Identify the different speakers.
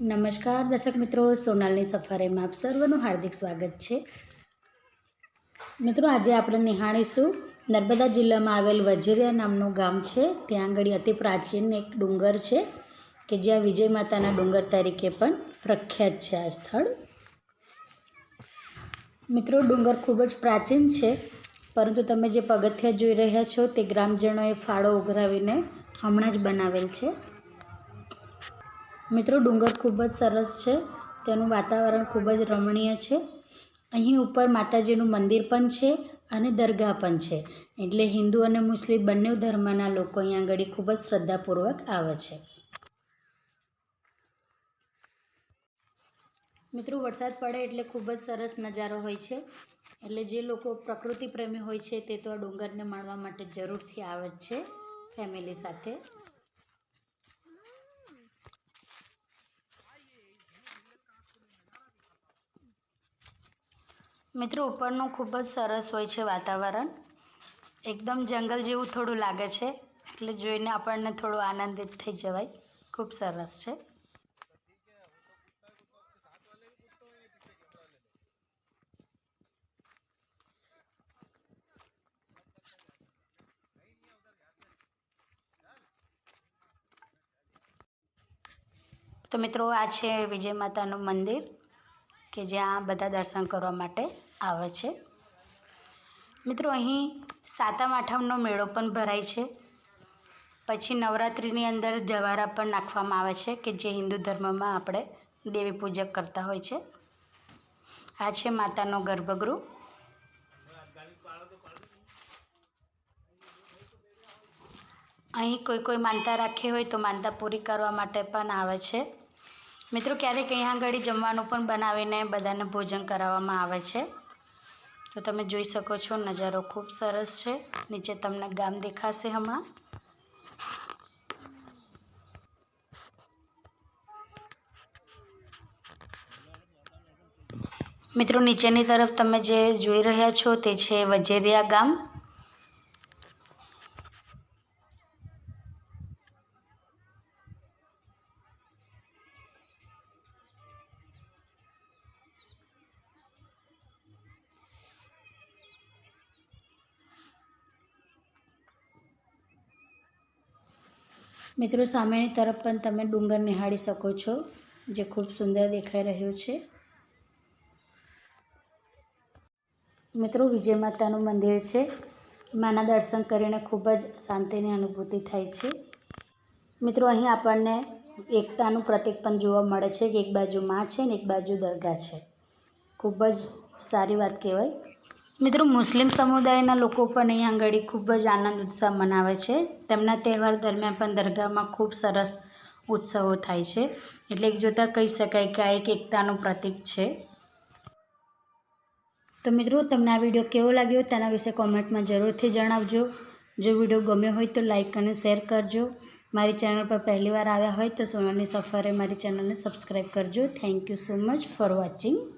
Speaker 1: નમસ્કાર દર્શક મિત્રો, સોનાલની સફારીમાં આપ સર્વનું હાર્દિક સ્વાગત છે. મિત્રો, આજે આપણે નિહાળીશું નર્મદા જિલ્લામાં આવેલ વજીરિયા નામનું ગામ છે. ત્યાં આગળ અતિ પ્રાચીન એક ડુંગર છે કે જ્યાં વિજય માતાના ડુંગર તરીકે પણ પ્રખ્યાત છે આ સ્થળ. મિત્રો, ડુંગર ખૂબ જ પ્રાચીન છે, પરંતુ તમે જે પગથિયા જોઈ રહ્યા છો તે ગ્રામજનોએ ફાળો ઉઘરાવીને હમણાં જ બનાવેલ છે. મિત્રો, ડુંગર ખૂબ જ સરસ છે. તેનું વાતાવરણ ખૂબ જ રમણીય છે. અહીં ઉપર માતાજીનું મંદિર પણ છે અને દરગાહ પણ છે. એટલે હિન્દુ અને મુસ્લિમ બંને ધર્મના લોકો અહીં આગળ ખૂબ જ શ્રદ્ધાપૂર્વક આવે છે. મિત્રો, વરસાદ પડે એટલે ખૂબ જ સરસ નજારો હોય છે. એટલે જે લોકો પ્રકૃતિ પ્રેમી હોય છે તે તો આ ડુંગરને માણવા માટે જરૂરથી આવે જ છે, ફેમિલી સાથે. મિત્રો, ઉપરનું ખૂબ જ સરસ હોય છે વાતાવરણ. એકદમ જંગલ જેવું થોડું લાગે છે, એટલે જોઈને આપણને થોડું આનંદિત થઈ જવાય. ખૂબ સરસ છે. તો મિત્રો, આ છે વિજય માતાનું મંદિર. કે જ્યાં બધા દર્શન કરવા માટે આવે છે. મિત્રો, અહીં સાતમ, આઠમનો મેળો પણ ભરાય છે. પછી નવરાત્રિની અંદર જવારા પણ નાખવામાં આવે છે કે જે હિન્દુ ધર્મમાં આપણે દેવી પૂજક કરતા હોય છે. આ છે માતાનો ગર્ભગૃહ. અહીં કોઈ કોઈ માનતા રાખી હોય તો માનતા પૂરી કરવા માટે પણ આવે છે. મિત્રો, ક્યારેક અહીંયા આગળ જમવાનું પણ બનાવીને બધાને ભોજન કરાવવામાં આવે છે. તો તમે જોઈ શકો છો, નજારો ખૂબ સરસ છે. નીચે તમને ગામ દેખાશે હમણાં. મિત્રો, નીચેની તરફ તમે જે જોઈ રહ્યા છો તે છે વજેરિયા ગામ. મિત્રો, સામેની તરફ પણ તમે ડુંગર નિહાળી શકો છો, જે ખૂબ સુંદર દેખાઈ રહ્યું છે. મિત્રો, વિજય માતાનું મંદિર છે. માના દર્શન કરીને ખૂબ જ શાંતિની અનુભૂતિ થાય છે. મિત્રો, અહીં આપણને એકતાનું પ્રતીક પણ જોવા મળે છે કે એક બાજુ માં છે ને એક બાજુ દરગાહ છે. ખૂબ જ સારી વાત કહેવાય. મિત્રો, મુસ્લિમ સમુદાયના લોકો પણ અહીં આગળ ખૂબ જ આનંદ ઉત્સાહ મનાવે છે. તેમના તહેવાર દરમિયાન પણ દરગાહમાં ખૂબ સરસ ઉત્સવો થાય છે. એટલે જોતાં કહી શકાય કે આ એક એકતાનું પ્રતીક છે. તો મિત્રો, તમને આ વીડિયો કેવો લાગ્યો તેના વિશે કોમેન્ટમાં જરૂરથી જણાવજો. જો વીડિયો ગમ્યો હોય તો લાઈક અને શેર કરજો. મારી ચેનલ પર પહેલીવાર આવ્યા હોય તો સોનાની સફરે મારી ચેનલને સબસ્ક્રાઈબ કરજો. Thank you so much for watching.